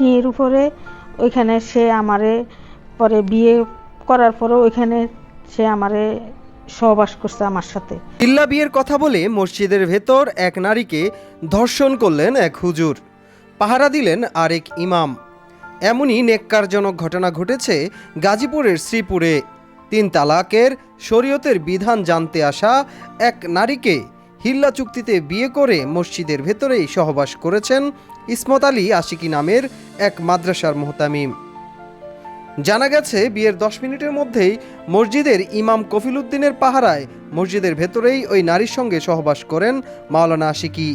সিঁড়ির উপরে, ওইখানে সে আমারে পরে বিয়ে করার পরে ওইখানে সে আমারে সহবাস করছে আমার সাথে। ইল্লা বিয়ের কথা বলে মসজিদের ভেতর এক নারীকে ধর্ষণ করলেন এক হুজুর। পাহারা দিলেন আরেক ইমাম। এমনই নেককারজনক ঘটনা ঘটেছে গাজীপুরের শ্রীপুরে। তিন তালাকের শরীয়তের বিধান জানতে আসা এক নারীকে হিল্লা চুক্তিতে বিয়ে করে মসজিদের ভেতরেই সহবাস করেছেন ইসমত আলী আশিকি নামের এক মাদ্রাসার মোহতামিম। জানা গেছে, বিয়ের দশ মিনিটের মধ্যেই মসজিদের ইমাম কফিল উদ্দিনের পাহারায় মসজিদের ভেতরেই ওই নারীর সঙ্গে সহবাস করেন মাওলানা আশিকি।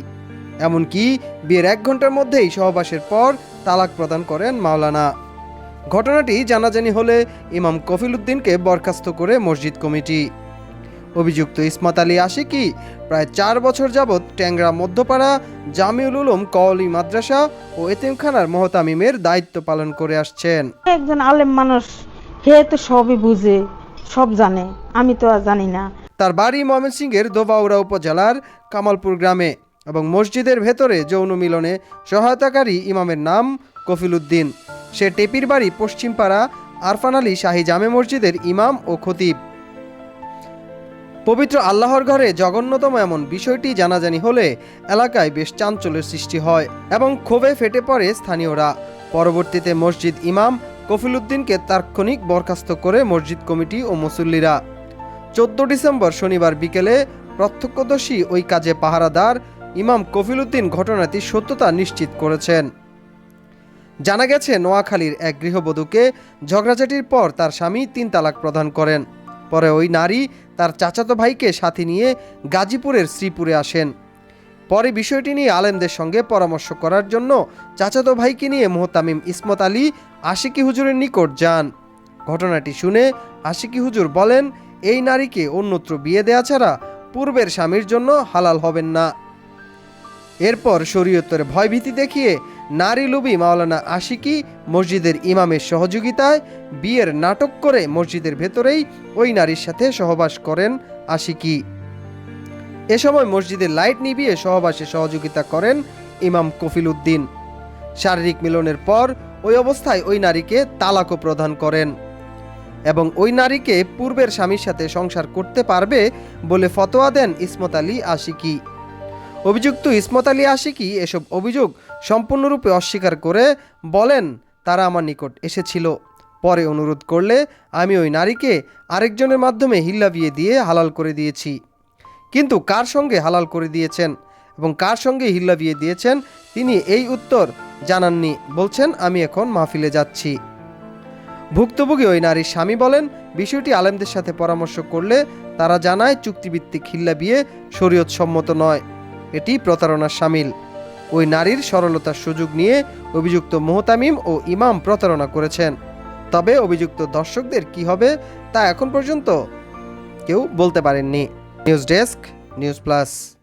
এমনকি বিয়ের এক ঘণ্টার মধ্যেই সহবাসের পর তালাক প্রদান করেন মাওলানা। ঘটনাটি জানাজানি হলে ইমাম কফিল উদ্দিনকে বরখাস্ত করে মসজিদ কমিটি। অভিযুক্ত ইসমাত আলী আশিকি প্রায় চার বছর যাবৎ ট্যাংরা মধ্যপাড়া জামিউল উলুম কওলি মাদ্রাসা ও এতিমখানার মহতামিমের দায়িত্ব পালন করে আসছেন। একজন আলেম মানুষ হে তো সবই বুঝে সব জানে আমি তো আর জানি না। তার বাড়ি ময়মনসিংহের দোবাউড়া উপজেলার কামালপুর গ্রামে এবং মসজিদের ভেতরে যৌন মিলনে সহায়তাকারী ইমামের নাম কফিল উদ্দিন। সে টেপির বাড়ি পশ্চিমপাড়া আরফান আলী শাহী জামে মসজিদের ইমাম ও খতিব। পবিত্র আল্লাহর ঘরে জঘন্যতম এমন বিষয়টি জানাজানি হলে এলাকায় বেশ চাঞ্চল্যের সৃষ্টি হয় এবং ক্ষোভে ফেটে পড়ে স্থানীয়রা। পরবর্তীতে মসজিদ ইমাম কফিল উদ্দিনকে তাৎক্ষণিক বরখাস্ত করে মসজিদ কমিটি ও মুসল্লিরা। চোদ্দ ডিসেম্বর শনিবার বিকেলে প্রত্যক্ষদর্শী ওই কাজে পাহারাদার ইমাম কফিল উদ্দিন ঘটনাটি সত্যতা নিশ্চিত করেছেন। জানা গেছে, নোয়াখালীর এক গৃহবধূকে ঝগড়াঝাটির পর তার স্বামী তিন তালাক প্রদান করেন। পরে ওই নারী তার চাচাতো ভাইকে সাথে নিয়ে গাজীপুরের শ্রীপুরে আসেন। পরে বিষয়টি নিয়ে আলেমদের সঙ্গে পরামর্শ করার জন্য চাচাতো ভাইকে নিয়ে মোহতামিম ইসমত আলী, আশিকি হুজুরের নিকট যান। ঘটনাটি শুনে আশিকি হুজুর বলেন, এই নারীকে অন্যত্র বিয়ে দেয়া ছাড়া পূর্বের স্বামীর জন্য হালাল হবেন না। এরপর শরীয়তের ভয়ভীতি দেখিয়ে নারী লুবি মাওলানা আশিকি মসজিদের ইমামের সহযোগিতায় বিয়ের নাটক করে মসজিদের ভেতরেই ওই নারীর সাথে সহবাস করেন আশিকি। এ সময় মসজিদের লাইট নিভিয়ে সহবাসে সহযোগিতা করেন ইমাম কফিল উদ্দিন। শারীরিক মিলনের পর ওই অবস্থায় ওই নারীকে তালাকও প্রদান করেন এবং ওই নারীকে পূর্বের স্বামীর সাথে সংসার করতে পারবে বলে ফতোয়া দেন ইসমত আলী আশিকি। অভিযুক্ত ইসমত আলী আশিকি এসব অভিযোগ সম্পূর্ণরূপে অস্বীকার করে বলেন, তারা আমার নিকট এসেছিল। পরে অনুরোধ করলে আমি ওই নারীকে আরেকজনের মাধ্যমে হিল্লা বিয়ে দিয়ে হালাল করে দিয়েছি। কিন্তু কার সঙ্গে হালাল করে দিয়েছেন এবং কার সঙ্গে হিল্লা বিয়ে দিয়েছেন তিনি এই উত্তর জানাননি। বলছেন, আমি এখন মাহফিলে যাচ্ছি। ভুক্তভোগী ওই নারীর স্বামী বলেন, বিষয়টি আলেমদের সাথে পরামর্শ করলে তারা জানায় চুক্তিভিত্তিক হিল্লা বিয়ে শরীয়ত সম্মত নয়। এটি প্রতারণার সামিল। ওই নারীর সরলতার সুযোগ নিয়ে অভিযুক্ত মোহতামিম ও ইমাম প্রতারণা করেছেন। তবে অভিযুক্ত দর্শকদের কি হবে তা এখন পর্যন্ত কেউ বলতে পারেননি। News desk, news plus.